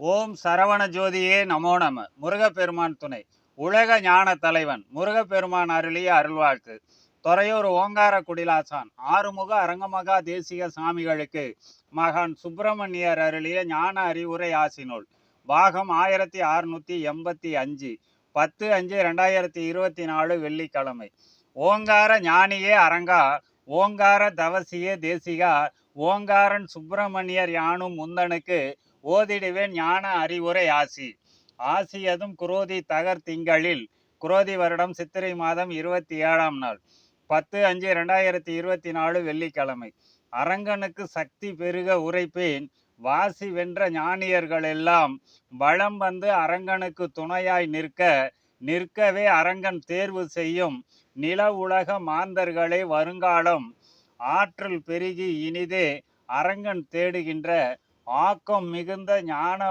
ஓம் சரவண ஜோதியே நமோ நம. முருகப்பெருமான் துணை. உலக ஞான தலைவன் முருகப்பெருமான் அருளிய அருள்வாழ்த்து. துறையூர் ஓங்கார குடிலாசான் ஆறுமுக அரங்கமகா தேசிக சாமிகளுக்கு மகான் சுப்பிரமணியர் அருளிய ஞான அறிவுரை ஆசினோல் பாகம் ஆயிரத்தி அறுநூத்தி எண்பத்தி அஞ்சு பத்து அஞ்சு ரெண்டாயிரத்தி இருபத்தி நாலு வெள்ளிக்கிழமை. ஓங்கார ஞானியே அரங்கா ஓங்கார தவசியே தேசிகா ஓங்காரன் சுப்பிரமணியர் யானும் முந்தனுக்கு ஓதிடுவேன் ஞான அறிவுரை ஆசி. ஆசியதும் குரோதி தகர் திங்களில். குரோதி வருடம் சித்திரை மாதம் இருபத்தி ஏழாம் நாள். பத்து அஞ்சு ரெண்டாயிரத்தி இருபத்தி நாலு வெள்ளிக்கிழமை. அரங்கனுக்கு சக்தி பெருக உரைப்பேன். வாசி வென்ற ஞானியர்கள் எல்லாம் வளம் வந்து அரங்கனுக்கு துணையாய் நிற்க நிற்கவே அரங்கன் தேர்வு செய்யும். நில உலக மாந்தர்களே வருங்காலம். ஆற்றல் பெருகி இனிதே அரங்கன் தேடுகின்ற ஆக்கம் மிகுந்த ஞான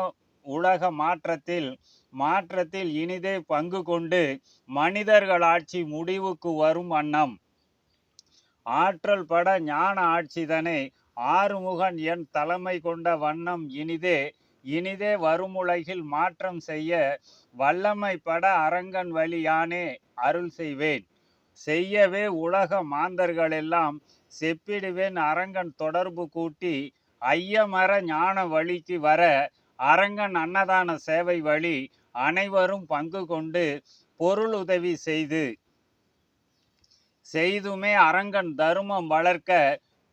உலக மாற்றத்தில் மாற்றத்தில் இனிதே பங்கு கொண்டு மனிதர்கள் ஆட்சி முடிவுக்கு வரும் வண்ணம். ஆற்றல் பட ஞான ஆட்சிதனை ஆறுமுகன் என் தலைமை கொண்ட வண்ணம் இனிதே இனிதே வருமுலகில் மாற்றம் செய்ய வல்லமை பட அரங்கன் வழியானே அருள் செய்வேன். செய்யவே உலக மாந்தர்களெல்லாம் செப்பிடுவேன் அரங்கன் தொடர்பு கூட்டி ஐயமர ஞான வழிக்கு வர அரங்கன் அன்னதான சேவை வழி அனைவரும் பங்கு கொண்டு பொருள் உதவி செய்து செய்துமே அரங்கன் தருமம் வளர்க்க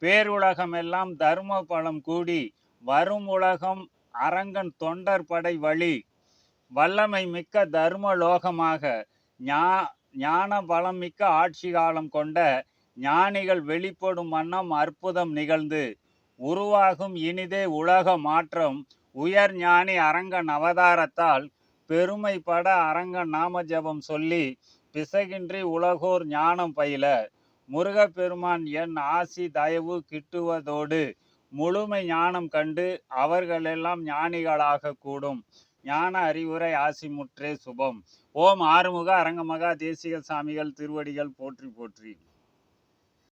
பேருலகமெல்லாம் தர்ம பலம் கூடி வரும் உலகம் அரங்கன் தொண்டர் படை வழி வல்லமை மிக்க தர்ம லோகமாக ஞா ஞான பலம் மிக்க ஆட்சி காலம் கொண்ட ஞானிகள் வெளிப்படும் வண்ணம் அற்புதம் நிகழ்ந்து உருவாகும் இனிதே உலக மாற்றம். உயர் ஞானி அரங்கன் அவதாரத்தால் பெருமைப்பட அரங்கன் நாம ஜபம் சொல்லி பிசகின்றி உலகோர் ஞானம் பயில. முருகப்பெருமான் என் ஆசி தயவு கிட்டுவதோடு முழுமை ஞானம் கண்டு அவர்களெல்லாம் ஞானிகளாக கூடும். ஞான அறிவுரை ஆசி முற்றே சுபம். ஓம் ஆறுமுக அரங்கமகா தேசிக சாமிகள் திருவடிகள் போற்றி போற்றி.